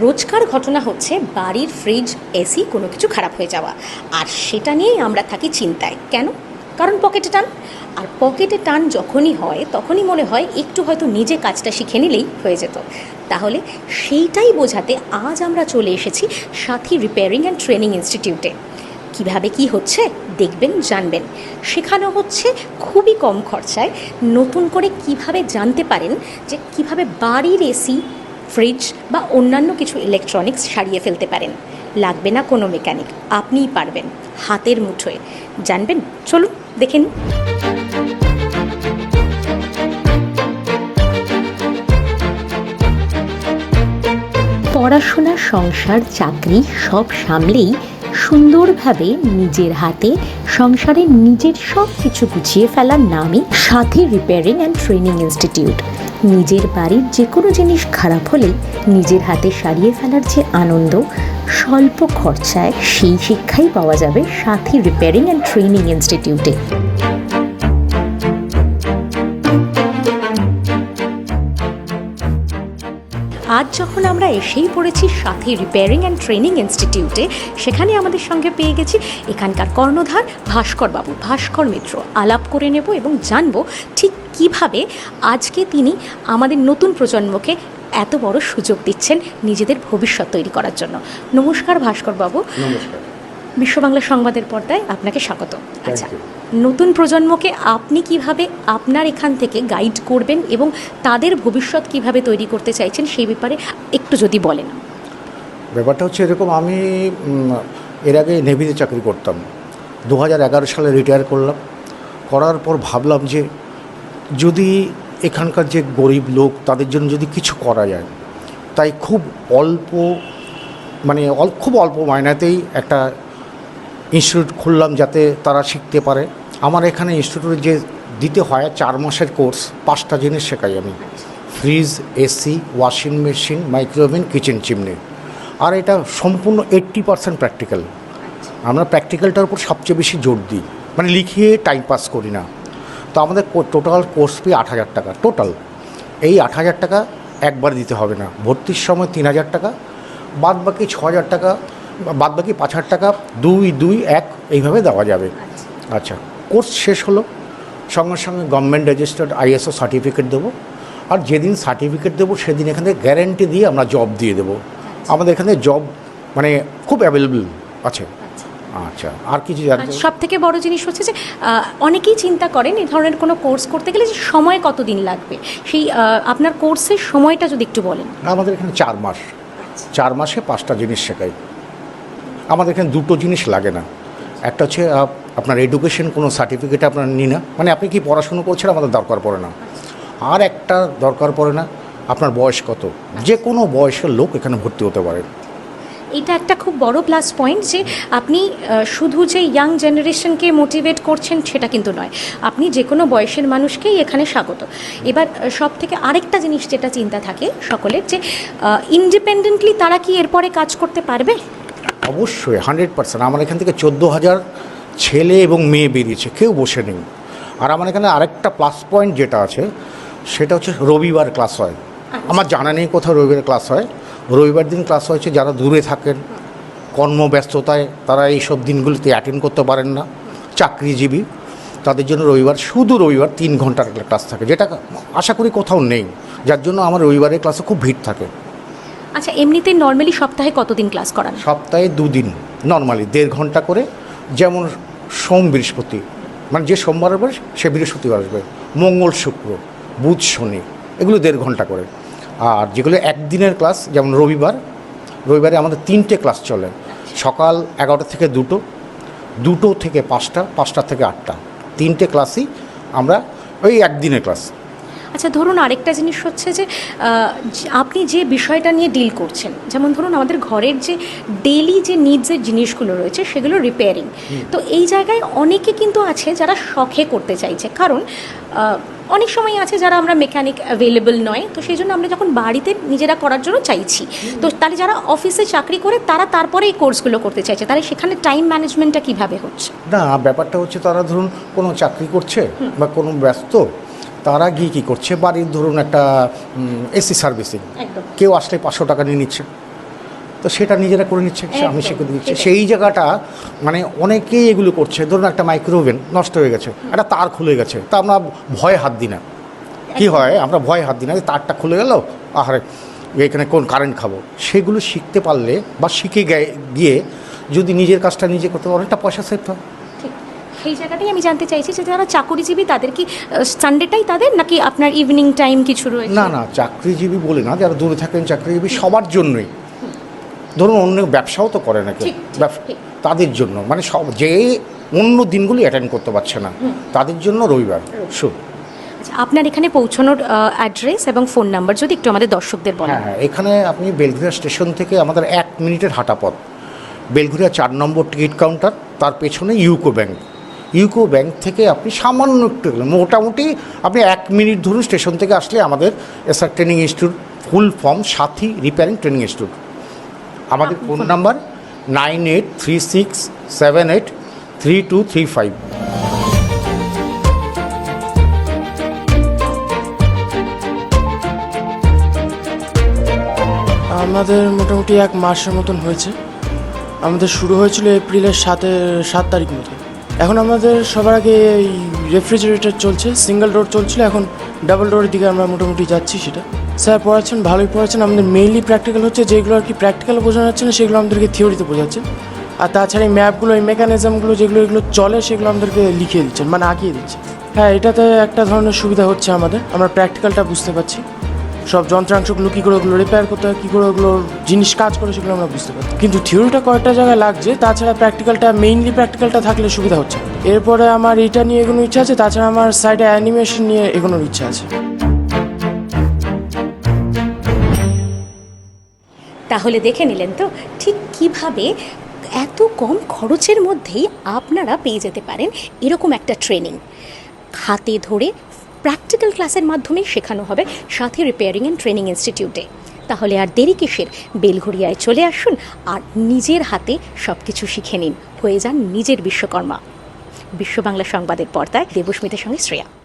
রোজকার ঘটনা হচ্ছে বাড়ির ফ্রিজ এসি কোনো কিছু খারাপ হয়ে যাওয়া। আর সেটা নিয়েই আমরা থাকি চিন্তায়। কেন? কারণ পকেটে টান। আর পকেটে টান যখনই হয়, তখনই মনে হয় একটু হয়তো নিজে কাজটা শিখে নিলেই হয়ে যেত। তাহলে সেইটাই বোঝাতে আজ আমরা চলে এসেছি সাথী রিপেয়ারিং অ্যান্ড ট্রেনিং ইনস্টিটিউটে কীভাবে কি হচ্ছে দেখবেন, জানবেন। শেখানো হচ্ছে খুবই কম খরচায়। নতুন করে কীভাবে জানতে পারেন যে কীভাবে বাড়ির এসি ফ্রিজ বা অন্যান্য কিছু ইলেকট্রনিক্স সারিয়ে ফেলতে পারেন। লাগবে না কোনো মেকানিক আপনিই পারবেন, হাতের মুঠোয়। জানবেন? চলুন দেখেন পড়াশোনা, সংসার, চাকরি সব সামলেই সুন্দরভাবে নিজের হাতে সংসারে নিজের সব কিছু গুছিয়ে ফেলার নামই সাথী রিপেয়ারিং অ্যান্ড ট্রেনিং ইনস্টিটিউট নিজের বাড়ির যে কোনো জিনিস খারাপ হলে নিজের হাতে সারিয়ে ফেলার যে আনন্দ, স্বল্প খরচায় সেই শিক্ষাই পাওয়া যাবে সাথী রিপেয়ারিং অ্যান্ড ট্রেনিং ইনস্টিটিউটে আজ যখন আমরা এসেই পড়েছি সাথী রিপেয়ারিং অ্যান্ড ট্রেনিং ইনস্টিটিউটে সেখানে আমাদের সঙ্গে পেয়ে গেছি এখানকার কর্ণধার ভাস্কর বাবু ভাস্কর মিত্র, আলাপ করে নেব এবং জানব ঠিক কীভাবে আজকে তিনি আমাদের নতুন প্রজন্মকে এত বড় সুযোগ দিচ্ছেন নিজেদের ভবিষ্যৎ তৈরি করার জন্য। নমস্কার ভাস্কর বাবু নমস্কার। বিশ্ব বাংলা সংবাদের পর্দায় আপনাকে স্বাগত। আচ্ছা নতুন প্রজন্মকে আপনি কীভাবে আপনার এখান থেকে গাইড করবেন এবং তাদের ভবিষ্যৎ কীভাবে তৈরি করতে চাইছেন সেই ব্যাপারে একটু যদি বলেন। ব্যাপারটা হচ্ছে এরকম আমি এর আগে নেভিতে চাকরি করতাম। দু হাজার এগারো সালে রিটায়ার করলাম। করার পর ভাবলাম যে যদি এখানকার যে গরিব লোক তাদের জন্য যদি কিছু করা যায় তাই খুব অল্প মানে খুব অল্প মাইনাতেই একটা ইনস্টিটিউট খুললাম যাতে তারা শিখতে পারে। আমার এখানে ইনস্টিটিউটে যে দিতে হয়, চার মাসের কোর্স, পাঁচটা জিনিস শেখাই আমি। Fridge, AC, washing machine micro oven kitchen chimney. আর এটা সম্পূর্ণ এইট্টি পার্সেন্ট প্র্যাকটিক্যাল। আমরা প্র্যাকটিক্যালটার উপর সবচেয়ে বেশি জোর দিই। মানে লিখিয়ে টাইম পাস করি না। তো আমাদের টোটাল কোর্স ফি আট হাজার টাকা। টোটাল। এই আট হাজার টাকা একবার দিতে হবে না। ভর্তির সময় তিন হাজার টাকা বাদ বাকি ছ হাজার টাকা বাদ বাকি পাঁচ হাজার টাকা দুই দুই এক এইভাবে দেওয়া যাবে। আচ্ছা। কোর্স শেষ হলো। সঙ্গে সঙ্গে গভর্নমেন্ট রেজিস্টার্ড আইএসও সার্টিফিকেট দেবো। আর যেদিন সার্টিফিকেট দেবো সেদিন এখানে গ্যারেন্টি দিয়ে আমরা জব দিয়ে দেবো। আমাদের এখানে জব মানে খুব অ্যাভেলেবল আছে। আচ্ছা। আর কিছু সব থেকে বড় জিনিস হচ্ছে যে অনেকেই চিন্তা করেন এই ধরনের কোনো কোর্স করতে গেলে যে সময় কতদিন লাগবে? সেই আপনার কোর্সের সময়টা যদি একটু বলেন। আমাদের এখানে চার মাস। চার মাসে পাঁচটা জিনিস শেখাই। আমাদের এখানে দুটো জিনিস লাগে না। একটা হচ্ছে আপনার এডুকেশন কোনো সার্টিফিকেট আপনার নিই না। মানে আপনি কি পড়াশুনো করছেন, আমাদের দরকার পড়ে না। আর একটা দরকার পড়ে না, আপনার বয়স কত? যে কোনো বয়সের লোক এখানে ভর্তি হতে পারে। এটা একটা খুব বড় প্লাস পয়েন্ট যে আপনি শুধু যে ইয়াং জেনারেশনকে মোটিভেট করছেন সেটা কিন্তু নয়। আপনি যে কোনো বয়সের মানুষকেই এখানে স্বাগত। এবার সব থেকে আরেকটা জিনিস যেটা চিন্তা থাকে সকলের যে ইন্ডিপেন্ডেন্টলি তারা কি এরপরে কাজ করতে পারবে? অবশ্যই হান্ড্রেড পার্সেন্ট আমার এখান থেকে চোদ্দ হাজার ছেলে এবং মেয়ে বেরিয়েছে কেউ বসে নেই। আর আমার এখানে আরেকটা প্লাস পয়েন্ট যেটা আছে সেটা হচ্ছে রবিবার ক্লাস হয়। আমার জানা নেই কোথাও রবিবার ক্লাস হয়। রবিবার দিন ক্লাস হয়েছে যারা দূরে থাকেন কর্মব্যস্ততায় তারা এই সব দিনগুলিতে অ্যাটেন্ড করতে পারেন না। চাকরিজীবী তাদের জন্য রবিবার শুধু রবিবার তিন ঘণ্টার ক্লাস থাকে। যেটা আশা করি কোথাও নেই। যার জন্য আমার রবিবারের ক্লাসে খুব ভিড় থাকে। আচ্ছা এমনিতে নর্মালি সপ্তাহে কতদিন ক্লাস করান? সপ্তাহে দুদিন নর্মালি দেড় ঘণ্টা করে। যেমন সোম বৃহস্পতি মানে যে সোমবার আসবে, সে বৃহস্পতিবার আসবে। মঙ্গল শুক্র, বুধ শনি, এগুলো দেড় ঘণ্টা করে। আর যেগুলো একদিনের ক্লাস যেমন রবিবার, রবিবারে আমাদের তিনটে ক্লাস চলে। সকাল এগারোটা থেকে দুটো দুটো থেকে পাঁচটা পাঁচটা থেকে আটটা। তিনটে ক্লাসই আমরা ওই একদিনের ক্লাস আচ্ছা ধরুন আরেকটা জিনিস হচ্ছে যে আপনি যে বিষয়টা নিয়ে ডিল করছেন যেমন ধরুন আমাদের ঘরের যে ডেলি যে নিডসের জিনিসগুলো রয়েছে সেগুলো রিপেয়ারিং তো এই জায়গায় অনেকে কিন্তু আছে যারা শখে করতে চাইছে। কারণ অনেক সময় আছে যারা আমরা মেকানিক অ্যাভেলেবল নয় তো সেই জন্য আমরা যখন বাড়িতে নিজেরা করার জন্য চাইছি তো তাহলে যারা অফিসে চাকরি করে তারা তারপরে এই কোর্সগুলো করতে চাইছে। তাহলে সেখানে টাইম ম্যানেজমেন্টটা কীভাবে হচ্ছে? না ব্যাপারটা হচ্ছে তারা ধরুন কোনো চাকরি করছে বা কোনো ব্যস্ত তারা গিয়ে কী করছে? বাড়ির ধরুন একটা এসি সার্ভিসিং কেউ আসলে পাঁচশো টাকা নিয়ে নিচ্ছে। তো সেটা নিজেরা করে নিচ্ছে আমি একদম, শিখে দিচ্ছি। সেই জায়গাটা মানে অনেকেই এগুলো করছে। ধরুন একটা মাইক্রোওভেন নষ্ট হয়ে গেছে একটা তার খুলে গেছে তা আমরা ভয়ে হাত দিই না। কি হয়? আমরা ভয়ে হাত দিই না যে তারটা খুলে গেল আহারে এখানে কোন কারেন্ট খাব? সেগুলো শিখতে পারলে বা শিখে গিয়ে যদি নিজের কাজটা নিজে করতে পারো, অনেকটা পয়সা সেভ হয়। সেই জায়গাটাই আমি জানতে চাইছি যে যারা চাকুরিজীবী তাদের কি সানডেটাই তাদের নাকি আপনার ইভিনিং টাইম কিছু রয়েছে? না না চাকরিজীবী বলে না যারা দূরে থাকেন চাকরিজীবী সবার জন্যই। ধরুন অন্য ব্যবসাও তো করে নাকি ব্যবসা তাদের জন্য। মানে সব যে অন্য দিনগুলি অ্যাটেন্ড করতে পারছে না তাদের জন্য রবিবার। শুধু আচ্ছা, আপনার এখানে পৌঁছানোর অ্যাড্রেস এবং ফোন নাম্বার যদি একটু আমাদের দর্শকদের বলেন। হ্যাঁ হ্যাঁ এখানে আপনি বেলঘুরিয়া স্টেশন থেকে আমাদের এক মিনিটের হাঁটা পথ বেলঘুরিয়া চার নম্বর টিকিট কাউন্টার তার পেছনে ইউকো ব্যাংক। ইউকো ব্যাংক থেকে আপনি সামান্য একটু মোটামুটি আপনি এক মিনিট ধরুন স্টেশন থেকে আসলে আমাদের SR training institute full form Sathi repairing training institute. আমাদের phone number nine eight three six seven eight three two three five. আমাদের মোটামুটি এক মাসের মতন হয়েছে। আমাদের শুরু হয়েছিল এপ্রিলের সাতে সাত তারিখ মতো এখন আমাদের সবার আগে এই রেফ্রিজারেটর চলছে সিঙ্গেল ডোর চলছিল, এখন ডাবল ডোরের দিকে আমরা মোটামুটি যাচ্ছি সেটা। স্যার, পড়াচ্ছেন, ভালোই পড়াচ্ছেন, আমাদের মেইনলি প্র্যাকটিক্যাল হচ্ছে যেগুলো আর কি প্র্যাকটিক্যাল বোঝানো যাচ্ছে না, সেগুলো আমাদেরকে থিওরিতে বোঝাচ্ছেন আর তাছাড়া এই ম্যাপগুলো এই মেকানিজমগুলো যেগুলো এগুলো চলে, সেগুলো আমাদেরকে লিখিয়ে দিচ্ছেন মানে আঁকিয়ে দিচ্ছেন হ্যাঁ এটাতে একটা ধরনের সুবিধা হচ্ছে আমাদের, আমরা প্র্যাকটিক্যালটা বুঝতে পারছি। সব যন্ত্রাংশগুলো কী করে ওগুলো রিপেয়ার করতে হয়, কী করে ওগুলো জিনিস কাজ করে সেগুলো আমরা বুঝতে পারি কিন্তু থিওরিটা কয়েকটা জায়গায় লাগছে, তাছাড়া প্র্যাকটিক্যালটা মেইনলি প্র্যাকটিক্যালটা থাকলে সুবিধা হচ্ছে এরপরে আমার এটা নিয়ে এগোনোর ইচ্ছা আছে, তাছাড়া আমার সাইডে অ্যানিমেশন নিয়ে এগোনোর ইচ্ছা আছে। তাহলে দেখে নিলেন তো, ঠিক কীভাবে এত কম খরচের মধ্যেই আপনারা পেয়ে যেতে পারেন এরকম একটা ট্রেনিং হাতে ধরে প্র্যাকটিক্যাল ক্লাসের মাধ্যমে শেখানো হবে, সাথে রিপেয়ারিং অ্যান্ড ট্রেনিং ইনস্টিটিউটে তাহলে আর দেরি কিসের? বেলঘড়িয়ায় চলে আসুন আর নিজের হাতে সব কিছু শিখে নিন। হয়ে যান নিজের বিশ্বকর্মা। বিশ্ব বাংলা সংবাদের পর্দায় দেবস্মিতার সঙ্গে শ্রেয়া।